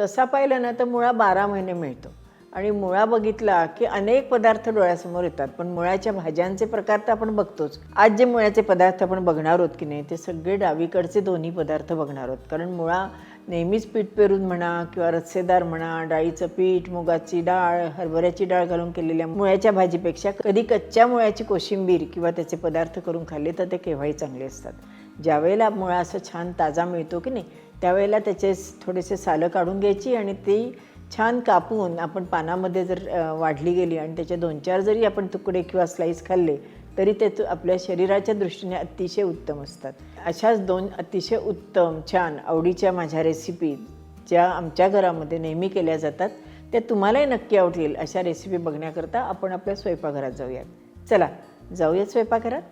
तसा पाहिलं ना तर मुळा बारा महिने मिळतो. आणि मुळा बघितला की अनेक पदार्थ डोळ्यासमोर येतात. पण मुळ्याच्या भाज्यांचे प्रकार तर आपण बघतोच. आज जे मुळ्याचे पदार्थ आपण बघणार आहोत की नाही ते सगळे डावीकडचे दोन्ही पदार्थ बघणार आहोत. कारण मुळा नेहमीच पीठ पेरून म्हणा किंवा रस्सेदार म्हणा डाळीचं पीठ मुगाची डाळ हरभऱ्याची डाळ घालून केलेल्या मुळ्याच्या भाजीपेक्षा कधी कच्च्या मुळ्याची कोशिंबीर किंवा त्याचे पदार्थ करून खाल्ले तर ते केव्हाही चांगले असतात. ज्यावेळेला मुळा असं छान ताजा मिळतो की नाही त्यावेळेला त्याचे थोडेसे सालं काढून घ्यायची आणि ती छान कापून आपण पानामध्ये जर वाढली गेली आणि त्याचे दोन चार जरी आपण तुकडे किंवा स्लाईस खाल्ले तरी ते तु- आपल्या शरीराच्या दृष्टीने अतिशय उत्तम असतात. अशाच दोन अतिशय उत्तम छान आवडीच्या माझ्या रेसिपी ज्या आमच्या घरामध्ये नेहमी केल्या जातात त्या तुम्हालाही नक्की आवडतील. अशा रेसिपी बघण्याकरता आपण आपल्या स्वयंपाकघरात जाऊयात. चला जाऊयात स्वयंपाकघरात.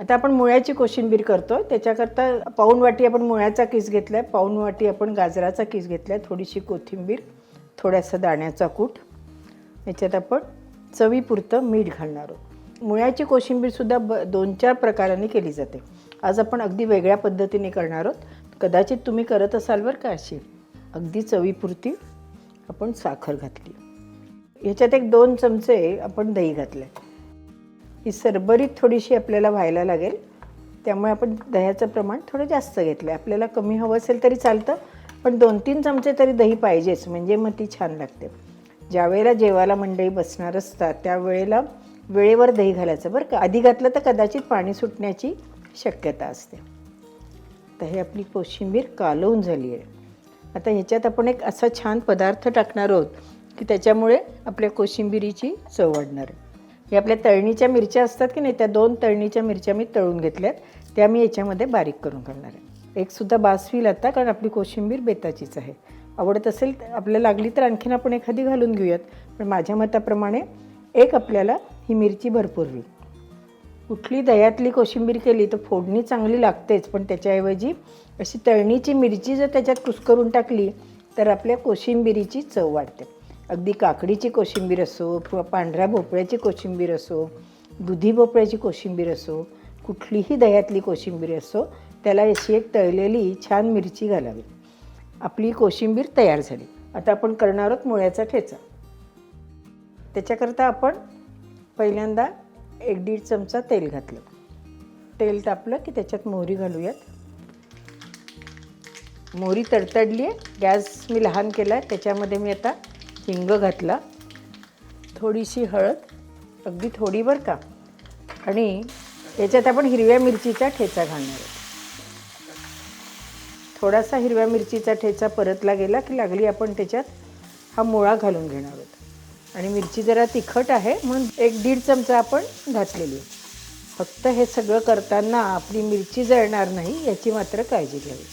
आता आपण मुळ्याची कोशिंबीर करतो त्याच्याकरता पाऊण वाटी आपण मुळ्याचा किस घेतला आहे पाऊण वाटी आपण गाजराचा किस घेतला आहे थोडीशी कोथिंबीर थोडासा दाण्याचा कूट. याच्यात आपण चवीपुरतं मीठ घालणार आहोत. मुळ्याची कोशिंबीरसुद्धा ब दोन चार प्रकारांनी केली जाते. आज आपण अगदी वेगळ्या पद्धतीने करणार आहोत. कदाचित तुम्ही करत असाल बरं का अशी. अगदी चवीपुरती आपण साखर घातली. ह्याच्यात एक दोन चमचे आपण दही घातलं आहे ही सरबरीत थोडीशी आपल्याला व्हायला लागेल. त्यामुळे आपण दह्याचं प्रमाण थोडं जास्त घेतलं आहे आपल्याला कमी हवं असेल तरी चालतं पण दोन तीन चमचे तरी दही पाहिजेच म्हणजे मग ती छान लागते. ज्यावेळेला जेवायला मंडळी बसणार असतात त्यावेळेला वेळेवर दही घालायचं बरं का. आधी घातलं तर कदाचित पाणी सुटण्याची शक्यता असते. तर हे आपली कोशिंबीर कालवून झाली आहे. आता ह्याच्यात आपण एक असा छान पदार्थ टाकणार आहोत की त्याच्यामुळे आपल्या कोशिंबिरीची चव वाढणार आहे. हे आपल्या तळणीच्या मिरच्या असतात की नाही त्या दोन तळणीच्या मिरच्या मी तळून घेतल्यात. त्या मी याच्यामध्ये बारीक करून घालणार आहे. एकसुद्धा बास होईल आता कारण आपली कोशिंबीर बेताचीच आहे. आवडत असेल तर आपल्याला लागली तर आणखीन आपण एखादी घालून घेऊयात. पण माझ्या मताप्रमाणे एक आपल्याला ही मिरची भरपूर होईल. कुठली दह्यातली कोशिंबीर केली तर फोडणी चांगली लागतेच पण त्याच्याऐवजी अशी तळणीची मिरची जर त्याच्यात कुस्करून टाकली तर आपल्या कोशिंबिरीची चव वाढते. अगदी काकडीची कोशिंबीर असो किंवा पांढऱ्या भोपळ्याची कोशिंबीर असो दुधी भोपळ्याची कोशिंबीर असो कुठलीही दह्यातली कोशिंबीर असो त्याला अशी एक तळलेली छान मिरची घालावी. आपली कोशिंबीर तयार झाली. आता आपण करणार आहोत मुळ्याचा ठेचा. त्याच्याकरता आपण पहिल्यांदा एक दीड चमचा तेल घातलं. तेल तापलं की त्याच्यात मोहरी घालूयात. मोहरी तडतडली आहे गॅस मी लहान केला आहे त्याच्यामध्ये मी आता हिंग घातला थोडीशी हळद अगदी थोडी बरं का? आणि याच्यात आपण हिरव्या मिरचीचा ठेचा घालणार आहोत. थोडासा हिरव्या मिरचीचा ठेचा परतला गेला की लागली आपण त्याच्यात हा मुळा घालून घेणार आहोत. आणि मिरची जरा तिखट आहे म्हणून एक दीड चमचा आपण घातलेली आहे. फक्त हे सगळं करताना आपली मिरची जळणार नाही याची मात्र काळजी घ्यावी.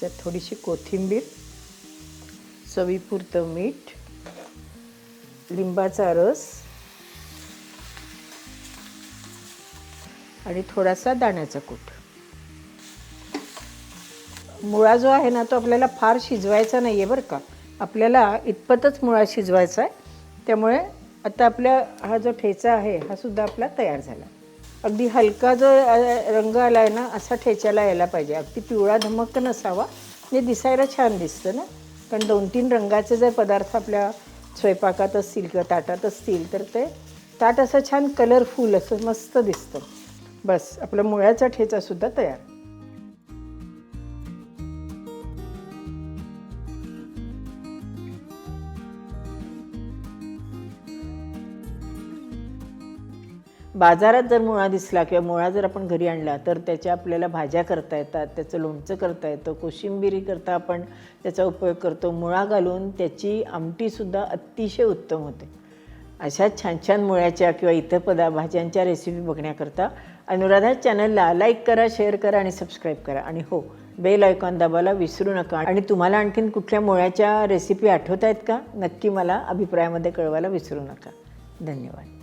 त्यात थोडीशी कोथिंबीर चवीपुरतं मीठ लिंबाचा रस आणि थोडासा दाण्याचा कूट. मुळा जो आहे ना तो आपल्याला फार शिजवायचा नाही आहे बरं का. आपल्याला इतपतच मुळा शिजवायचा आहे. त्यामुळे आता आपल्या हा जो ठेचा आहे हा सुद्धा आपला तयार झाला. अगदी हलका जो रंग आला आहे ना असा ठेच्याला यायला पाहिजे. अगदी पिवळा धमक नसावा. म्हणजे दिसायला छान दिसतं ना. कारण दोन तीन रंगाचे जर पदार्थ आपल्या स्वयंपाकात असतील किंवा ताटात असतील तर ते ताट असं छान कलरफुल असं मस्त दिसतं. बस आपला मुळ्याचा ठेचासुद्धा तयार. बाजारात जर मुळा दिसला किंवा मुळा जर आपण घरी आणला तर त्याच्या आपल्याला भाज्या करता येतात त्याचं लोणचं करता येतं कोशिंबिरीकरता आपण त्याचा उपयोग करतो. मुळा घालून त्याची आमटीसुद्धा अतिशय उत्तम होते. अशा छान छान मुळ्याच्या किंवा इतर पदा भाज्यांच्या रेसिपी बघण्याकरता अनुराधा चॅनलला लाईक करा शेअर करा आणि सबस्क्राईब करा. आणि हो बेल आयकॉन दाबायला विसरू नका. आणि तुम्हाला आणखीन कुठल्या मुळ्याच्या रेसिपी आठवत आहेत का? नक्की मला अभिप्रायामध्ये कळवायला विसरू नका. धन्यवाद.